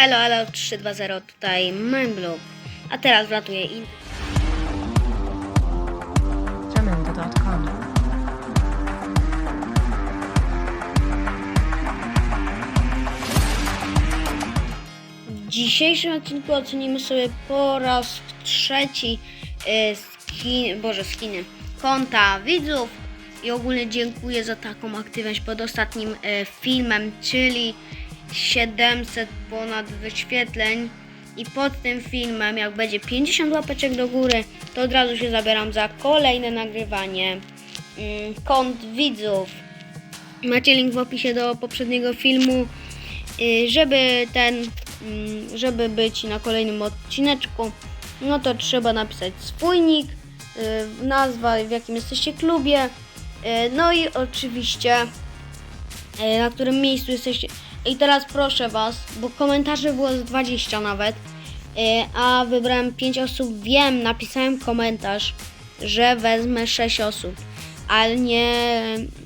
Elo, elo, 320, tutaj Mindblock. A teraz wlatuje in... W dzisiejszym odcinku ocenimy sobie po raz trzeci e, skin, boże skiny, konta widzów i ogólnie dziękuję za taką aktywność pod ostatnim e, filmem, czyli 700 ponad wyświetleń i pod tym filmem jak będzie 50 łapeczek do góry, to od razu się zabieram za kolejne nagrywanie mm, kont widzów. Macie link w opisie do poprzedniego filmu. Y, żeby ten, mm, żeby być na kolejnym odcineczku, no to trzeba napisać swój nick, y, nazwa, w jakim jesteście klubie, y, no i oczywiście na którym miejscu jesteście. I teraz proszę Was, bo komentarzy było z 20 nawet, y, a wybrałem 5 osób, wiem, napisałem komentarz, że wezmę 6 osób ale nie,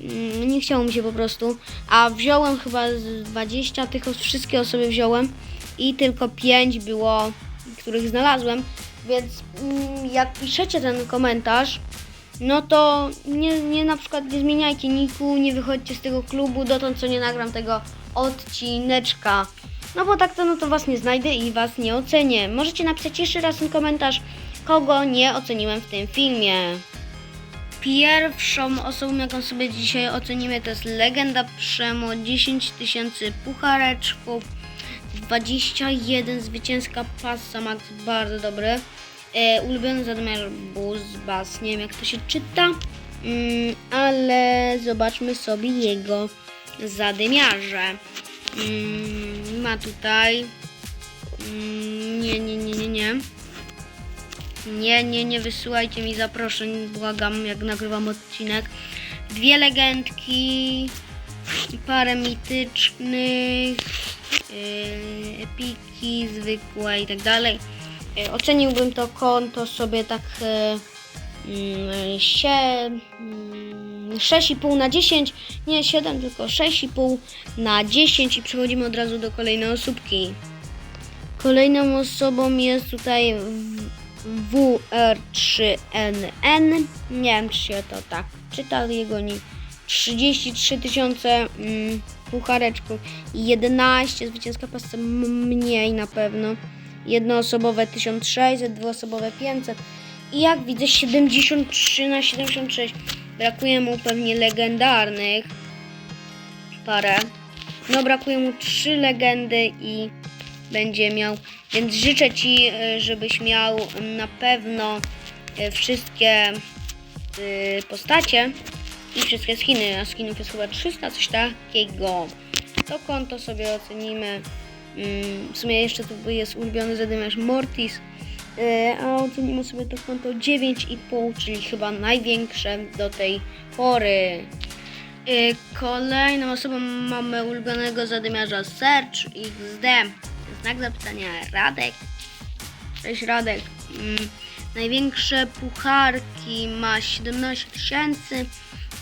mm, nie chciało mi się po prostu. A wziąłem chyba z 20 tych wszystkie osoby wziąłem i tylko 5 było, których znalazłem. Więc mm, jak piszecie ten komentarz, no to nie, nie na przykład nie zmieniajcie niku, nie wychodźcie z tego klubu dotąd co nie nagram tego odcineczka. No bo tak to no to was nie znajdę i was nie ocenię. Możecie napisać jeszcze raz ten komentarz, kogo nie oceniłem w tym filmie. Pierwszą osobą, jaką sobie dzisiaj ocenimy, to jest Legenda Przemo, 10 tysięcy puchareczków, 21 zwycięska pasa Max, bardzo dobry. E, ulubiony zadymiarz Buzz Bass, nie wiem jak to się czyta, mm, ale zobaczmy sobie jego zadymiarze. Mm, ma tutaj, mm, nie, nie, nie, nie, nie. Nie, nie, nie wysyłajcie mi zaproszeń, błagam, jak nagrywam odcinek. Dwie legendki, parę mitycznych, yy, epiki zwykłe i tak dalej. Yy, oceniłbym to konto sobie tak yy, yy, sie, yy, 6,5 na 10, nie 7, tylko 6,5 na 10 i przechodzimy od razu do kolejnej osóbki. Kolejną osobą jest tutaj w- WR3NN. Nie wiem, czy się to tak czyta, jego nick. 33 tysiące mm, puchareczków i 11 zwycięska pasa m- mniej na pewno. Jednoosobowe 1600, dwuosobowe 500 i jak widzę 73 na 76. Brakuje mu pewnie legendarnych parę. No brakuje mu 3 legendy i będzie miał. Więc życzę Ci, e, żebyś miał na pewno e, wszystkie e, postacie i wszystkie skiny. A skinów jest chyba 300, coś takiego. To konto sobie ocenimy. Mm, W sumie jeszcze tu jest ulubiony zadymiarz Mortis. E, A ocenimy sobie to konto 9,5, czyli chyba największe do tej pory. Y, Kolejną osobą mamy ulubionego zadymiarza Search XD. Znak zapytania Radek. Cześć Radek. Mm, największe pucharki ma 17 tysięcy.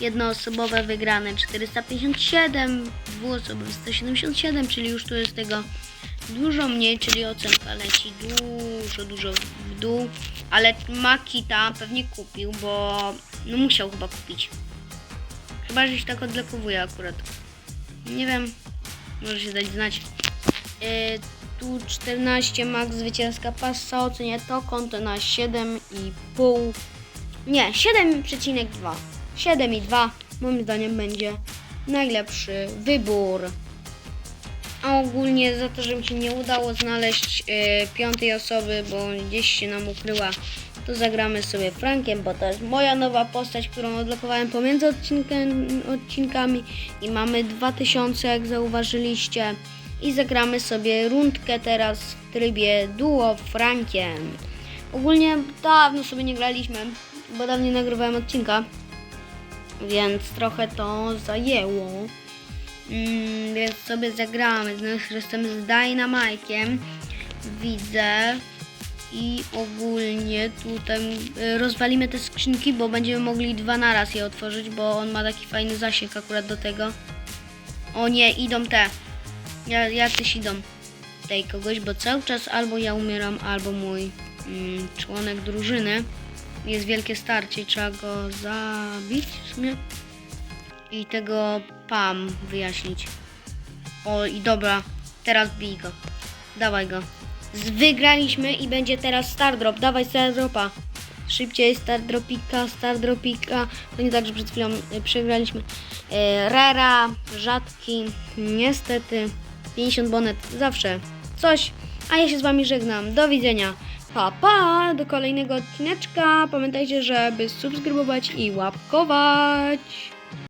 Jednoosobowe wygrane 457, dwuosobowe 177, czyli już tu jest tego dużo mniej, czyli ocenka leci dużo, dużo w dół. Ale Makita pewnie kupił, bo no musiał chyba kupić. Chyba, że się tak odblokowuje akurat. Nie wiem. Może się dać znać. Yy, tu 14 max zwycięska pasa. Ocenię to konto na 7,5. Nie, 7,2. 7,2 moim zdaniem będzie najlepszy wybór. A ogólnie za to, że mi się nie udało znaleźć yy, piątej osoby, bo gdzieś się nam ukryła, to zagramy sobie Frankiem, bo to jest moja nowa postać, którą odblokowałem pomiędzy odcinkami i mamy 2000, jak zauważyliście. I zagramy sobie rundkę teraz w trybie duo Frankiem. Ogólnie dawno sobie nie graliśmy, bo dawniej nagrywałem odcinka, więc trochę to zajęło. Mm, więc sobie zagramy. Znaczy, jestem z Dynamike'iem. Widzę. I ogólnie tutaj y, rozwalimy te skrzynki, bo będziemy mogli dwa naraz je otworzyć, bo on ma taki fajny zasięg akurat do tego. O nie, idą te. Ja, jacyś idą. tutaj kogoś, bo cały czas albo ja umieram, albo mój mm, członek drużyny. Jest wielkie starcie, trzeba go zabić w sumie. I tego Pam wyjaśnić. O i dobra, teraz bij go. Dawaj go. Wygraliśmy i będzie teraz Star Drop. Dawaj Star Dropa. Szybciej Star Dropika, Star Dropika. To nie tak, że przed chwilą y, przegraliśmy. E, Rara, rzadki, niestety 50 bonet zawsze coś. A ja się z wami żegnam. Do widzenia. Pa, pa, do kolejnego odcineczka. Pamiętajcie, żeby subskrybować i łapkować.